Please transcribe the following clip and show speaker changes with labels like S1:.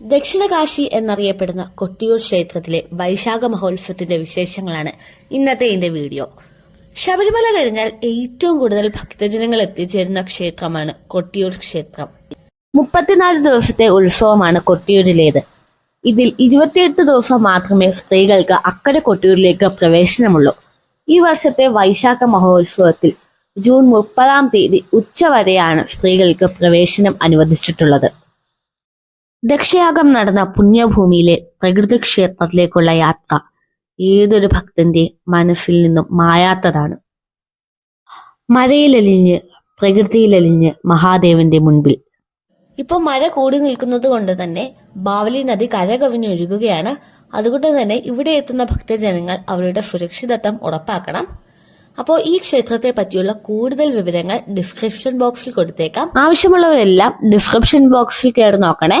S1: ദക്ഷിണകാശി എന്നറിയപ്പെടുന്ന കൊട്ടിയൂർ ക്ഷേത്രത്തിലെ വൈശാഖ മഹോത്സവത്തിന്റെ വിശേഷങ്ങളാണ് ഇന്നത്തെ എന്റെ വീഡിയോ. ശബരിമല കഴിഞ്ഞാൽ ഏറ്റവും കൂടുതൽ ഭക്തജനങ്ങൾ എത്തിച്ചേരുന്ന ക്ഷേത്രമാണ് കൊട്ടിയൂർ ക്ഷേത്രം. മുപ്പത്തിനാല് ദിവസത്തെ ഉത്സവമാണ് കൊട്ടിയൂരിലേത്. ഇതിൽ ഇരുപത്തിയെട്ട് ദിവസം മാത്രമേ സ്ത്രീകൾക്ക് അക്കരെ കൊട്ടിയൂരിലേക്ക് പ്രവേശനമുള്ളൂ. ഈ വർഷത്തെ വൈശാഖ മഹോത്സവത്തിൽ ജൂൺ മുപ്പതാം തീയതി ഉച്ചവരെയാണ് സ്ത്രീകൾക്ക് പ്രവേശനം അനുവദിച്ചിട്ടുള്ളത്. ദക്ഷയാഗം നടന്ന പുണ്യഭൂമിയിലെ പ്രകൃതിക്ഷേത്രത്തിലേക്കുള്ള യാത്ര ഏതൊരു ഭക്തന്റെ മനസ്സിൽ നിന്നും മായാത്തതാണ്. മഴയിലലിഞ്ഞ് പ്രകൃതിയിലലിഞ്ഞ് മഹാദേവന്റെ മുൻപിൽ. ഇപ്പൊ മഴ കൂടി നിൽക്കുന്നത് കൊണ്ട് തന്നെ ബാവലി നദി കരകവിഞ്ഞൊഴുകുകയാണ് അതുകൊണ്ട് തന്നെ ഇവിടെ എത്തുന്ന ഭക്തജനങ്ങൾ അവരുടെ സുരക്ഷിതത്വം ഉറപ്പാക്കണം. അപ്പോൾ ഈ ക്ഷേത്രത്തെ പറ്റിയുള്ള കൂടുതൽ വിവരങ്ങൾ ഡിസ്ക്രിപ്ഷൻ ബോക്സിൽ കൊടുത്തേക്കാം. ആവശ്യമുള്ളവരെല്ലാം ഡിസ്ക്രിപ്ഷൻ ബോക്സിൽ കയറി നോക്കണേ.